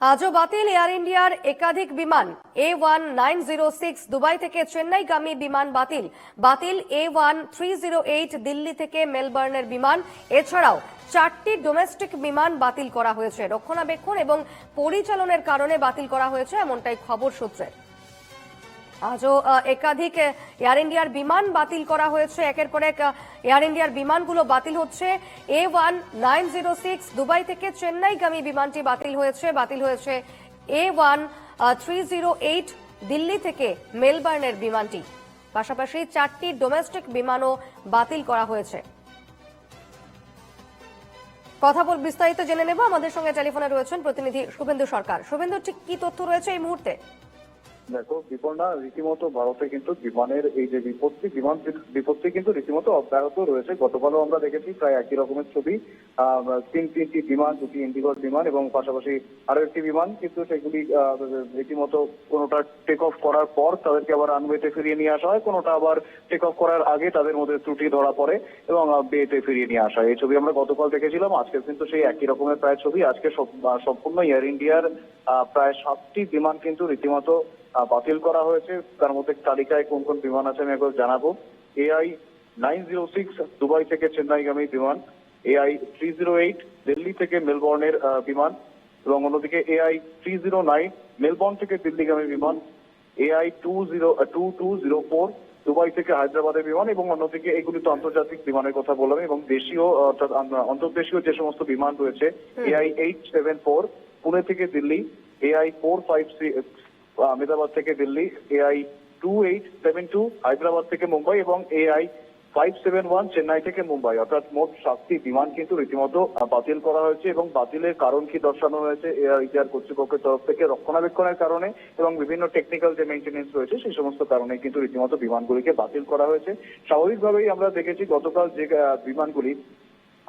আজও বাতিল এয়ার ইন্ডিয়ার একাধিক বিমান A one nine zero six Dubai থেকে চেন্নাইগামী বিমান বাতিল। বাতিল A one three zero eight Delhi থেকে মেলবার্নের বিমান। এছাড়াও চারটি ডোমেস্টিক বিমান বাতিল করা হয়েছে। রক্ষণাবেক্ষণ এবং পরিচালনের কারণে বাতিল করা হয়েছে, এমনটাই খবর সূত্রে। আজও একাধিক এয়ার ইন্ডিয়ার বিমান বাতিল করা হয়েছে। একের পর এক এয়ার ইন্ডিয়ার বিমানগুলো বাতিল হচ্ছে। A one nine zero six Dubai থেকে চেন্নাইগামী বিমানটি বাতিল হয়েছে। বাতিল হয়েছে A one three zero eight Delhi থেকে মেলবার্নের বিমানটি। পাশাপাশি চারটি ডোমেস্টিক বিমানও বাতিল করা হয়েছে। কথা বল বিস্তারিত জেনে নেব। আমাদের সঙ্গে টেলিফোনে রয়েছেন প্রতিনিধি শুভেন্দু সরকার। শুভেন্দু, ঠিক কি তথ্য রয়েছে এই মুহূর্তে? দেখো বিপর্ণা রীতিমতো ভারতে কিন্তু বিমানের এই যে বিপত্তি, বিমান বিপত্তি কিন্তু রীতিমতো অব্যাহত রয়েছে। গতকালও আমরা দেখেছি প্রায় একই রকমের ছবি। তিন, তিনটি বিমান, দুটি ইন্ডিগোর বিমান এবং পাশাপাশি আরও একটি বিমান, কিন্তু সেগুলি রীতিমতো কোনোটা টেক অফ করার পর তাদেরকে আবার রানওয়েতে ফিরিয়ে নিয়ে আসা হয়। কোনোটা আবার টেক অফ করার আগে তাদের মধ্যে ত্রুটি ধরা পড়ে এবং বেতে ফিরিয়ে নিয়ে আসা হয়। এই ছবি আমরা গতকাল দেখেছিলাম। আজকে কিন্তু সেই একই রকমের প্রায় ছবি। আজকে সম্পূর্ণ এয়ার ইন্ডিয়ার প্রায় সাতটি বিমান কিন্তু রীতিমতো বাতিল করা হয়েছে। তার মধ্যে তালিকায় কোন কোন বিমান আছে আমি একবার জানাব। AI nine zero six Dubai থেকে চেন্নাইগামী বিমান AI three zero eight Delhi থেকে মেলবোর্নের বিমান এবং অন্যদিকে AI three zero nine Melbourne থেকে দিল্লিগামী বিমান AI two zero two two zero four Dubai থেকে হায়দ্রাবাদের বিমান এবং অন্যদিকে এগুলি তো আন্তর্জাতিক বিমানের কথা বললাম এবং দেশীয় অর্থাৎ অন্তর্দেশীয় যে সমস্ত বিমান রয়েছে AI eight seven four Pune থেকে Delhi AI four five Ahmedabad থেকে Delhi AI two eight seven two Hyderabad থেকে মুম্বাই এবং AI five seven one Chennai থেকে মুম্বাই। অর্থাৎ মোট সাতটি বিমান কিন্তু রীতিমতো বাতিল করা হয়েছে এবং বাতিলের কারণ কি দর্শানো হয়েছে এয়ার ইন্ডিয়ার কর্তৃপক্ষের তরফ থেকে রক্ষণাবেক্ষণের কারণে এবং বিভিন্ন টেকনিক্যাল যে মেনটেনেন্স রয়েছে সেই সমস্ত কারণে কিন্তু রীতিমতো বিমানগুলিকে বাতিল করা হয়েছে। স্বাভাবিকভাবেই আমরা দেখেছি গতকাল যে বিমানগুলি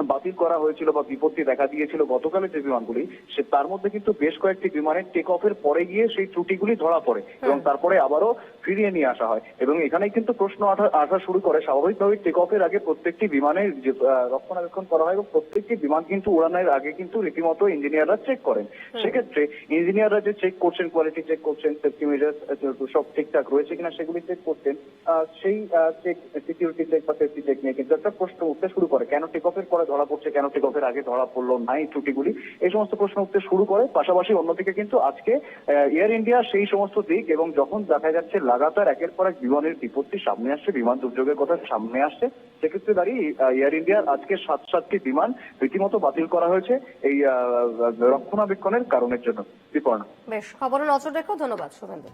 বাতিল করা হয়েছিল বা বিপত্তি দেখা দিয়েছিল গতকালের যে বিমানগুলি সে তার মধ্যে কিন্তু বেশ কয়েকটি বিমানের টেক অফের পরে গিয়ে সেই ত্রুটিগুলি ধরা পড়ে এবং তারপরে আবারও ফিরিয়ে নিয়ে আসা হয়। এবং এখানে কিন্তু প্রশ্ন আসা শুরু করে। স্বাভাবিকভাবে টেক অফের আগে প্রত্যেকটি বিমানের যে, রক্ষণাবেক্ষণ করা হয় এবং প্রত্যেকটি বিমান কিন্তু উড়ানের আগে কিন্তু রীতিমতো ইঞ্জিনিয়াররা চেক করেন। সেক্ষেত্রে ইঞ্জিনিয়াররা যে চেক করছেন কোয়ালিটি চেক করছেন সেফটি মেজার্স সব ঠিকঠাক রয়েছে কিনা সেগুলি চেক করছেন সেই চেক সিকিউরিটি চেক বা সেফটি চেক নিয়ে কিন্তু একটা প্রশ্ন উঠতে শুরু করে। কেন টেক অফের পরে ধরা পড়ছে কেন? টেক অফের আগে ধরা পড়ল না এই ত্রুটিগুলি। এই সমস্ত প্রশ্ন উঠতে শুরু করে, পাশাপাশি অন্যদিকে কিন্তু আজকে এয়ার ইন্ডিয়া সেই সমস্ত দিক এবং যখন দেখা যাচ্ছে লাগাতার একের পর এক বিমানের বিপত্তি সামনে আসছে, বিমান দুর্যোগের কথা সামনে আসছে, সেক্ষেত্রে দাঁড়িয়ে এয়ার ইন্ডিয়ার আজকে সাত সাতটি বিমান রীতিমতো বাতিল করা হয়েছে এই রক্ষণাবেক্ষণের কারণের জন্য। বিপর্ণা। বেশ খবরে নজর রেখো, ধন্যবাদ, শুভেন্দু।